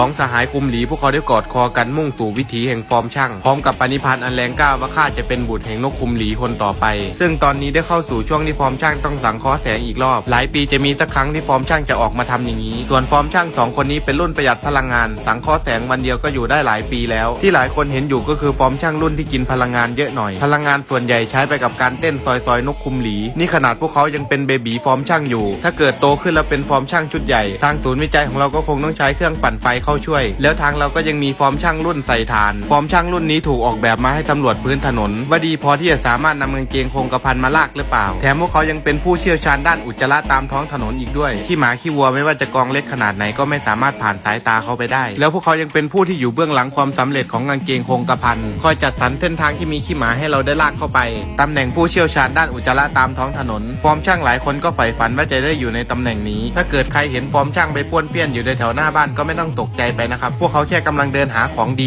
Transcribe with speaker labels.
Speaker 1: สองสหายคุมหลีพวกเขาได้กอดคอกันมุ่งสู่วิถีแห่งฟอร์มช่าง พร้อมกับปณิพันธ์อันแรงกล้าว่าข้าจะเป็นบุตรแห่งนกคุมหลีคนต่อไป ซึ่งตอนนี้ได้เข้าสู่ช่วงที่ฟอร์มช่างต้องสังเคราะห์แสงอีกรอบ หลายปีจะมีสักครั้งที่ฟอร์มช่างจะออกมาทำอย่างนี้ ส่วนฟอร์มช่างสองคนนี้เป็นรุ่นประหยัดพลังงาน สังเคราะห์แสงวันเดียวก็อยู่ได้หลายปีแล้ว ที่หลายคนเห็นอยู่ก็คือฟอร์มช่างรุ่นที่กินพลังงานเยอะหน่อย พลังงานส่วนใหญ่ใช้ไปกับการเต้นซอยซอยๆนกคุมหลี นี่ขนาดพวกเขายังเป็นเบบีฟอร์มช่างอยู่ ถ้าเกิดโตขึ้นแล้วเป็นฟอร์มช่างชุดใหญ่ ทางศูนย์วิจัยของเราก็คงต้องใช้เครื่องปั่นไฟเข้าช่วย แล้วทางเราก็ยังมีฟอร์มช่างรุ่นใส่ฐาน ฟอร์มช่างรุ่นนี้ถูกออกแบบมาให้ตำรวจพื้นถนนว่าดีพอที่จะสามารถนำกางเกงโครงกระพันมาลากหรือเปล่า แถมพวกเขายังเป็นผู้เชี่ยวชาญด้านอุจจาระตามท้องถนนอีกด้วยขี้หมาขี้วัวไม่ว่าจะกองเล็กขนาดไหนก็ไม่สามารถผ่านสายตาเขาไปได้ แล้วพวกเขายังเป็นผู้ที่อยู่เบื้องหลังความสำเร็จของกางเกงโครงกระพันคอยจัดสรรเส้นทางที่มีขี้หมาให้เราได้ลากเข้าไปตำแหน่งผู้เชี่ยวชาญด้านอุจจาระตามท้องถนน ฟอร์มช่างหลายคนก็ใฝ่ฝันว่าจะได้อยู่ในตำแหน่งนี้ ถ้าเกิดใครเห็นฟอร์มช่างไปป้วนเปี้ยนอยู่ในแถวหน้าบ้านก็ไม่ต้องตกใจไปนะครับ พวกเขาแค่กำลังเดินหาของดี